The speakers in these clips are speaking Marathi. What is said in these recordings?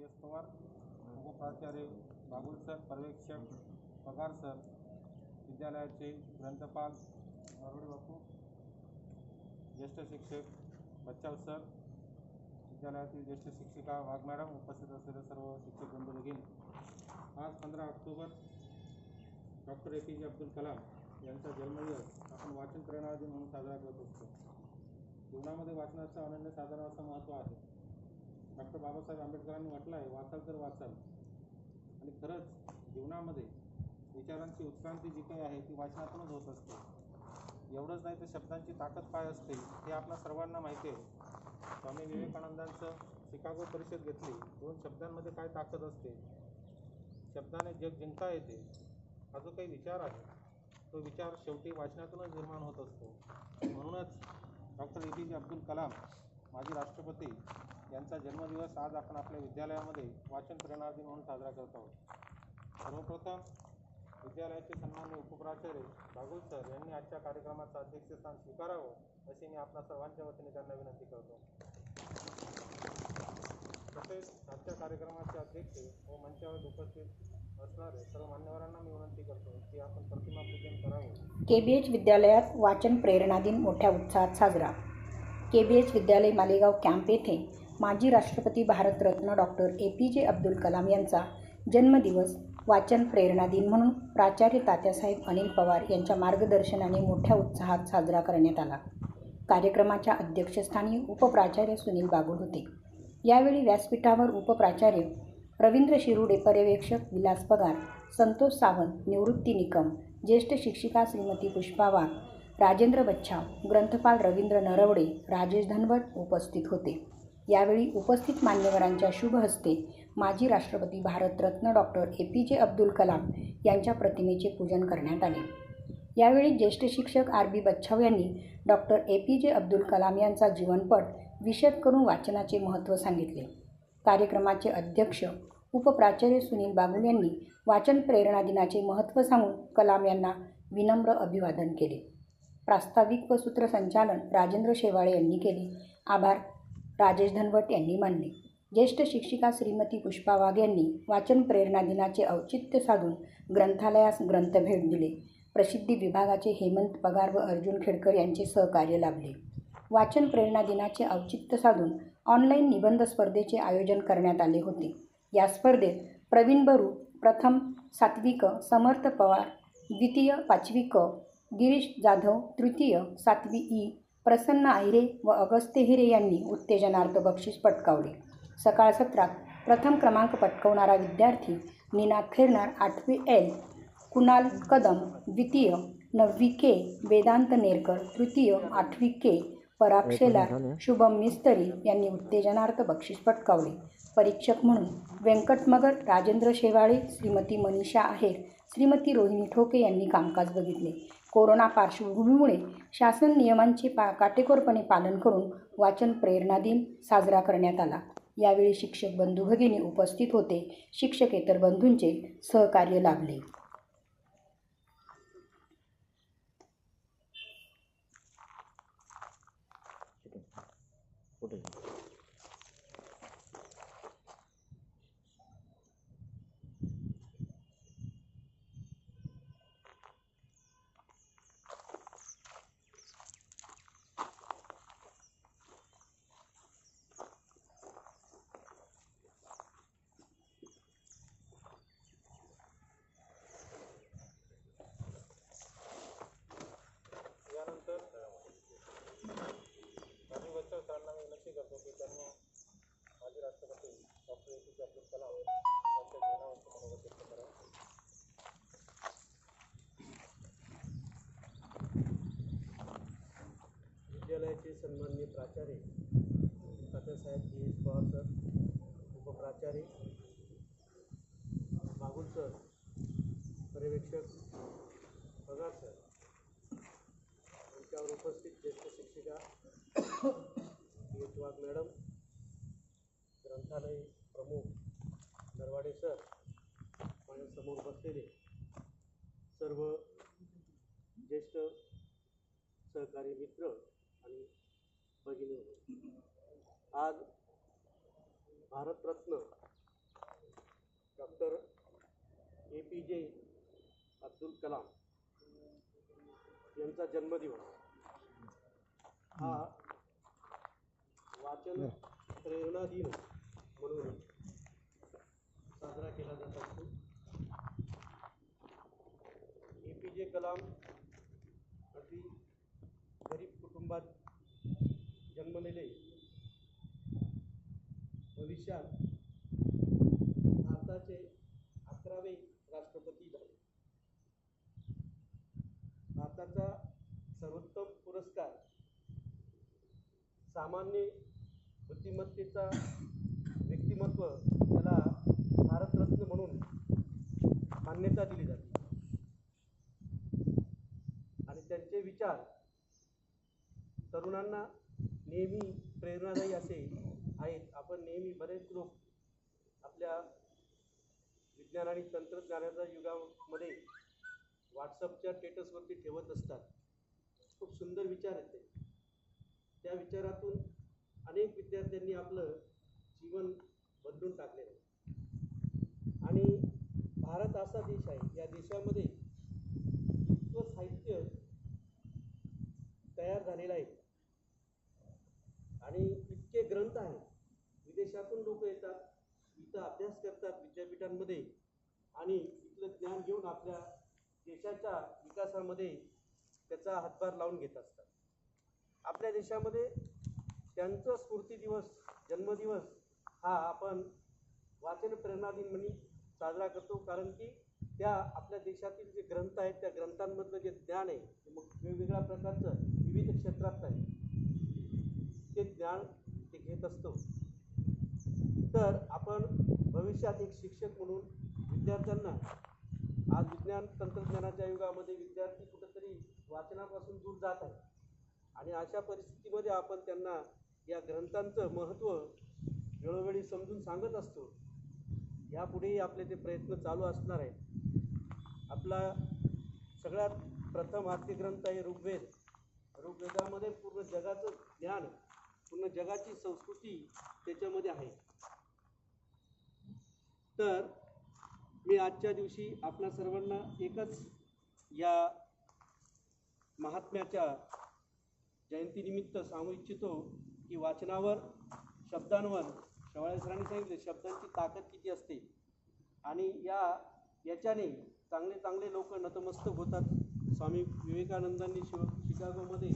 व्ही एस पवार उपप्राचार्य बाबुल सर पर्यवेक्षक पगार सर विद्यालयाचे ग्रंथपाल नरवडे बापू ज्येष्ठ शिक्षक बच्चाव सर विद्यालयातील ज्येष्ठ शिक्षिका वाघ मॅडम उपस्थित असलेले सर्व शिक्षक बंधू भगिनी. आज पंधरा ऑक्टोबर डॉक्टर ए पी जे अब्दुल कलाम यांचा जन्मदिवस आपण वाचन प्रेरणा दिन म्हणून साजरा करत असतो. जीवनामध्ये वाचनाचं अनन्य साधारण असं महत्त्व आहे. डॉक्टर बाबासाहेब आंबेडकरांनी म्हटलं आहे वाचाल तर वाचाल. आणि खरंच जीवनामध्ये विचारांची उत्क्रांती जी काही आहे ती वाचनातूनच होत असते. एवढंच नाही तर शब्दांची ताकद काय असते हे आपल्या सर्वांना माहिती आहे. स्वामी विवेकानंदांचं शिकागो परिषद घेतली दोन शब्दांमध्ये काय ताकद असते? शब्दाने जग जिंकता येते. हा जो काही विचार आहे तो विचार शेवटी वाचनातूनच निर्माण होत असतो. म्हणूनच डॉक्टर ए पी जे अब्दुल कलाम माजी राष्ट्रपती यांचा जन्मदिवस आज आपण आपल्या विद्यालयामध्ये वाचन प्रेरणा दिन म्हणून साजरा करत आहोत. सर्वप्रथम विद्यालयाचे सन्मान्य उपप्राचार्य बागुल सर यांनी आजच्या कार्यक्रमाचं अध्यक्षस्थान स्वीकारावं अशी मी आपल्या सर्वांच्या वतीने त्यांना विनंती करतो. तसेच आजच्या कार्यक्रमाचे अध्यक्ष व मंचावर उपस्थित असणारे सर्व मान्यवरांना मी विनंती करतो की आपण प्रतिमा पूजन करावं. के बी एच विद्यालयात वाचन प्रेरणा दिन मोठ्या उत्साहात साजरा. के बी एच विद्यालय मालेगाव कॅम्प येथे माजी राष्ट्रपती भारतरत्न डॉक्टर ए पी जे अब्दुल कलाम यांचा जन्मदिवस वाचन प्रेरणा दिन म्हणून प्राचार्य तात्यासाहेब अनिल पवार यांच्या मार्गदर्शनाने मोठ्या उत्साहात साजरा करण्यात आला. कार्यक्रमाच्या अध्यक्षस्थानी उपप्राचार्य सुनील बागुल होते. यावेळी व्यासपीठावर उपप्राचार्य रवींद्र शिरुडे पर्यवेक्षक विलास पगार संतोष सावंत निवृत्ती निकम ज्येष्ठ शिक्षिका श्रीमती पुष्पा वाघ राजेंद्र बच्छाव ग्रंथपाल रवींद्र नरवडे राजेश धनवट उपस्थित होते. यावेळी उपस्थित मान्यवरांच्या शुभ हस्ते माजी राष्ट्रपती भारतरत्न डॉक्टर ए पी जे अब्दुल कलाम यांच्या प्रतिमेचे पूजन करण्यात आले. यावेळी ज्येष्ठ शिक्षक आर बी बच्छाव यांनी डॉक्टर ए पी जे अब्दुल कलाम यांचा जीवनपट विशद करून वाचनाचे महत्त्व सांगितले. कार्यक्रमाचे अध्यक्ष उपप्राचार्य सुनील बागुल यांनी वाचन प्रेरणा दिनाचे महत्त्व सांगून कलाम यांना विनम्र अभिवादन केले. प्रास्ताविक व सूत्रसंचालन राजेंद्र शेवाळे यांनी केले. आभार. राजेश धनवट यांनी मानले. ज्येष्ठ शिक्षिका श्रीमती पुष्पा वाघ यांनी वाचन प्रेरणा दिनाचे औचित्य साधून ग्रंथालयास ग्रंथभेट दिले. प्रसिद्धी विभागाचे हेमंत पगार व अर्जुन खेडकर यांचे सहकार्य लाभले. वाचन प्रेरणा दिनाचे औचित्य साधून ऑनलाईन निबंध स्पर्धेचे आयोजन करण्यात आले होते. या स्पर्धेत प्रवीण बरू प्रथम सात्विक समर्थ पवार द्वितीय पाचवी क गिरीश जाधव तृतीय सातवी ई. प्रसन्न आहिरे व अगस्त्य हिरे यांनी उत्तेजनार्थ बक्षीस पटकावले. सकाळ सत्रात प्रथम क्रमांक पटकवणारा विद्यार्थी निनाद खैरनार आठवी एल. कुणाल कदम द्वितीय नववी के. वेदांत नेरकर तृतीय आठवी के. पराग शेलार शुभम मिस्तरी यांनी उत्तेजनार्थ बक्षीस पटकावले. परीक्षक म्हणून व्यंकट मगर राजेंद्र शेवाळे श्रीमती मनीषा आहेर श्रीमती रोहिणी ठोके यांनी कामकाज बघितले. कोरोना पार्श्वभूमीमुळे शासन नियमांचे पा काटेकोरपणे पालन करून वाचन प्रेरणा दिन साजरा करण्यात आला. यावेळी शिक्षक बंधू भगिनी उपस्थित होते. शिक्षकेतर बंधूंचे सहकार्य लाभले. Okay राजीव बच्चव सरांना मी विनंती करतो की त्यांनी माजी राष्ट्रपती डॉक्टर ए पी जे अब्दुल कलाम यांच्या जीवनावरती मनोगत व्यक्त करावं विद्यालयाचे सन्माननीय प्राचार्य Tatyasaheb G S Pawar sir उपप्राचार्य Bagul sir पर्यवेक्षक पगार सर यांच्यावर उपस्थित ज्येष्ठ शिक्षिका पी एच वाघ मॅडम ग्रंथालय प्रमुख नरवाडे सर माझ्यासमोर बसलेले सर्व ज्येष्ठ सहकारी मित्र आणि भगिनी आज भारतरत्न डॉक्टर ए पी जे अब्दुल कलाम यांचा जन्मदिवस हा वाचन प्रेरणा दिन म्हणून साजरा केला जात असतो. ए पी जे कलाम अगदी गरीब कुटुंबात जन्मलेले भविष्यात भारताचे अकरावे राष्ट्रपती झाले. भारताचा सर्वोत्तम पुरस्कार सामान्य बुद्धिमत्तेचा व्यक्तिमत्व त्याला भारतरत्न म्हणून मान्यता दिली जाते. आणि त्यांचे विचार तरुणांना नेहमी प्रेरणादायी असे आहेत. आपण नेहमी बरेच लोक आपल्या विज्ञान आणि तंत्रज्ञानाच्या युगामध्ये व्हॉट्सअपच्या स्टेटसवरती ठेवत असतात. खूप सुंदर विचार आहेत ते. त्या विचारातून अनेक विद्यार्थ्यांनी आपलं जीवन बदलून टाकलेलं आहे. आणि भारत असा देश आहे. या देशामध्ये इतकं साहित्य तयार झालेलं आहे आणि इतके ग्रंथ आहेत विदेशातून लोक येतात इथं अभ्यास करतात विद्यापीठांमध्ये आणि इथलं ज्ञान घेऊन आपल्या देशाच्या विकासामध्ये त्याचा हातभार लावून घेत असतात. आपल्या देशामध्ये त्यांचा स्फूर्ती दिवस जन्मदिवस हा आपण वाचन प्रेरणा दिन म्हणून साजरा करतो. कारण की त्या आपल्या देशातील जे ग्रंथ आहेत त्या ग्रंथांमधलं जे ज्ञान आहे ते मग वेगवेगळ्या प्रकारचं विविध क्षेत्रात आहे. ते ज्ञान ते घेत असतो. तर आपण भविष्यात एक शिक्षक म्हणून विद्यार्थ्यांना आज विज्ञान तंत्रज्ञानाच्या युगामध्ये विद्यार्थी कुठंतरी वाचनापासून दूर जात आहे आणि अशा परिस्थितीमध्ये आपण त्यांना या ग्रंथांचं महत्त्व वेळोवेळी समजून सांगत असतो. यापुढेही आपले ते प्रयत्न चालू असणार आहेत. आपला सगळ्यात प्रथम आर्थिक ग्रंथ आहे ऋग्वेद. ऋग्वेदामध्ये पूर्ण जगाचं ज्ञान पूर्ण जगाची संस्कृती त्याच्यामध्ये आहे. तर मी आजच्या दिवशी आपल्या सर्वांना एकच या महात्म्याच्या जयंतीनिमित्त सांगू इच्छितो की वाचनावर शब्दांवर शेवाळे सरांनी सांगितले शब्दांची ताकद किती असते? आणि या याच्याने चांगले चांगले लोक नतमस्तक होतात. स्वामी विवेकानंदांनी शिव शिकागोमध्ये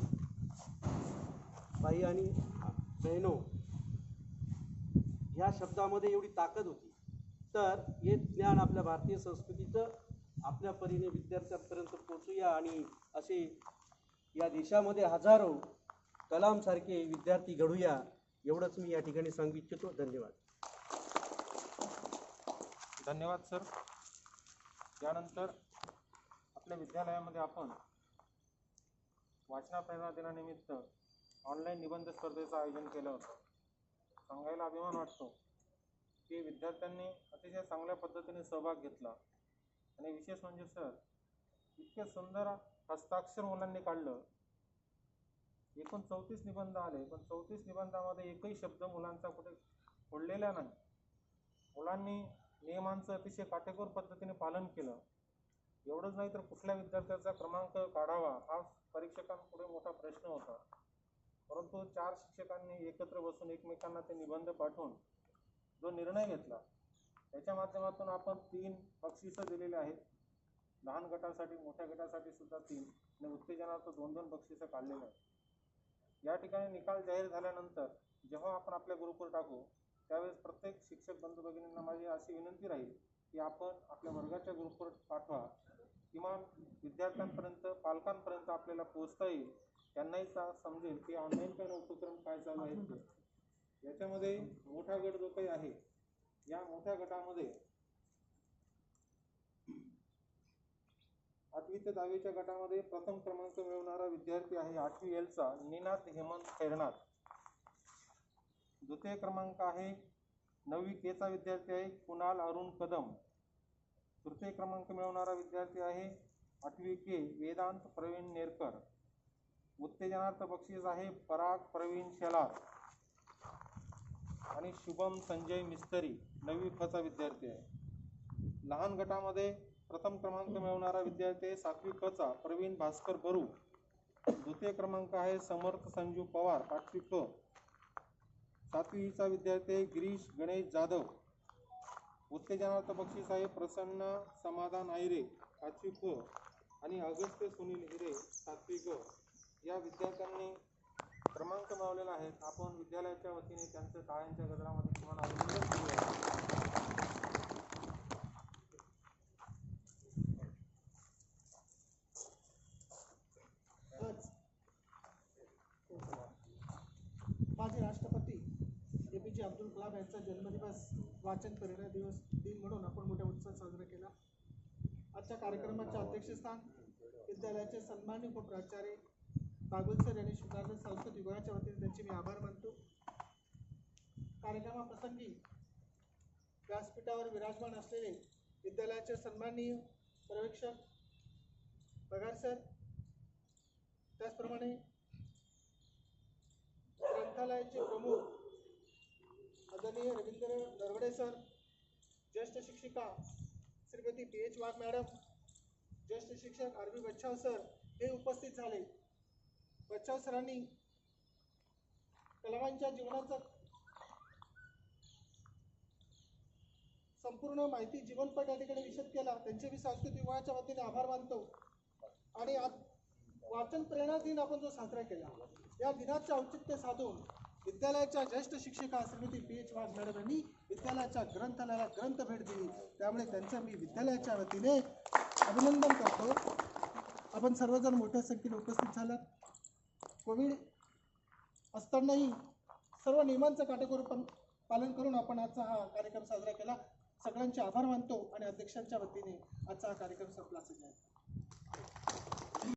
बाई आणि बहिणो ह्या शब्दामध्ये एवढी ताकद होती. तर हे ज्ञान आपल्या भारतीय संस्कृतीचं आपल्या परीने विद्यार्थ्यांपर्यंत पोचूया आणि असे या देशामध्ये हजारो कलामसारखे विद्यार्थी घडूया एवढंच मी या ठिकाणी सांगू इच्छितो. धन्यवाद. धन्यवाद सर त्यानंतर आपल्या विद्यालयामध्ये आपण वाचना प्रेरणा दिनानिमित्त ऑनलाईन निबंध स्पर्धेचं आयोजन केलं होतं. सांगायला अभिमान वाटतो की विद्यार्थ्यांनी अतिशय चांगल्या पद्धतीने सहभाग घेतला. आणि विशेष म्हणजे सर इतके सुंदर हस्ताक्षर मुलांनी काढलं. एकूण चौतीस निबंध आले पण चौतीस निबंधामध्ये एकही शब्द मुलांचा कुठे फोडलेला नाही. मुलांनी नियमांचं अतिशय काटेकोर पद्धतीने पालन केलं. एवढंच नाही तर कुठल्या विद्यार्थ्याचा क्रमांक काढावा हा परीक्षकांपुढे मोठा प्रश्न होता. परंतु चार शिक्षकांनी एकत्र बसून एकमेकांना ते निबंध पाठवून जो निर्णय घेतला त्याच्या माध्यमातून आपण तीन बक्षिसं दिलेली आहेत. लहान गटासाठी मोठ्या गटासाठी सुद्धा तीन. आणि उत्तेजनाचं दोन दोन बक्षिसं काढलेलं आहे या ठिकाणी निकाल जाहीर झाल्यानंतर जेव्हा आपण आपल्या ग्रुपवर टाकू त्यावेळेस प्रत्येक शिक्षक बंधू भगिनींना माझी अशी विनंती राहील की आपण आपल्या वर्गाच्या ग्रुपवर पाठवा. किमान विद्यार्थ्यांपर्यंत पालकांपर्यंत आपल्याला पोहोचता येईल. त्यांनाही सा समजेल की ऑनलाईन काही उपक्रम काय चालू आहेत याच्यामध्ये मोठा गट जो काही आहे या मोठ्या गटामध्ये आठवी ते दहावीच्या गटामध्ये प्रथम क्रमांक मिळवणारा विद्यार्थी आहे आठवी एलचा निनाद हेमंत खैरनाथ. द्वितीय क्रमांक आहे नववी केचा विद्यार्थी आहे कुणाल अरुण कदम. तृतीय क्रमांक मिळवणारा विद्यार्थी आहे आठवी के वेदांत प्रवीण नेरकर. उत्तेजनार्थ बक्षीस आहे पराग प्रवीण शेलार. आणि शुभम संजय मिस्तरी. नववी खचा विद्यार्थी आहे. लहान गटामध्ये प्रथम क्रमांक मिळवणारा विद्यार्थी आहे. सातवी खचा प्रवीण भास्कर बरू. द्वितीय क्रमांक आहे समर्थ संजू पवार पाचवी क सातवीचा विद्यार्थी आहे गिरीश गणेश जाधव. उत्तेजनार्थ बक्षीस आहे प्रसन्न समाधान आयरे पाचवी क आणि अगस्त्य सुनील हिरे सातवी ग. या विद्यार्थ्यांनी क्रमांक मिळवलेला आहे. आपण विद्यालयाच्या वतीने त्यांच्या टाळ्यांच्या गजरामध्ये तुम्हाला अभिनंदन करूया आज माजी राष्ट्रपती ए पी जे अब्दुल कलाम यांचा जन्मदिवस वाचन प्रेरणा दिवस दिन म्हणून आपण मोठ्या उत्साहात साजरा केला. आजच्या कार्यक्रमाचे अध्यक्षस्थान विद्यालयाचे सन्मान्य उपप्राचार्य बागुल सर यांनी स्वीकारले संस्कृत विभागाच्या वतीने त्यांचे मी आभार मानतो. कार्यक्रमाप्रसंगी व्यासपीठावर विराजमान असलेले विद्यालयाचे सन्माननीय पर्यवेक्षक पगार सर त्याचप्रमाणे ग्रंथालयाचे प्रमुख आदरणीय रवींद्र नरवडे सर ज्येष्ठ शिक्षिका Shrimati P H Wagh madam ज्येष्ठ शिक्षक आर बच्छाव सर हे उपस्थित झाले. बच्छाव सरांनी कलावांच्या जीवनाचा संपूर्ण माहिती जीवनपट या ठिकाणी विशद केला. त्यांचे मी सांस्कृतिक विभागाच्या वतीने आभार मानतो. आणि आज वाचन प्रेरणा दिन आपण जो साजरा केला या दिनाचे औचित्य साधून विद्यालयाच्या ज्येष्ठ शिक्षिका Shrimati P H Wagh madam यांनी विद्यालयाच्या ग्रंथालयाला ग्रंथ भेट दिली. त्यामुळे त्यांचं मी विद्यालयाच्या वतीने अभिनंदन करतो. आपण सर्वजण मोठ्या संख्येने उपस्थित झालात. कोविड असतानाही सर्व नियमांचं काटेकोर पालन करून आपण आजचा हा कार्यक्रम साजरा केला. सगळ्यांचे आभार मानतो आणि अध्यक्षांच्या वतीने आजचा हा कार्यक्रम संपला. असेल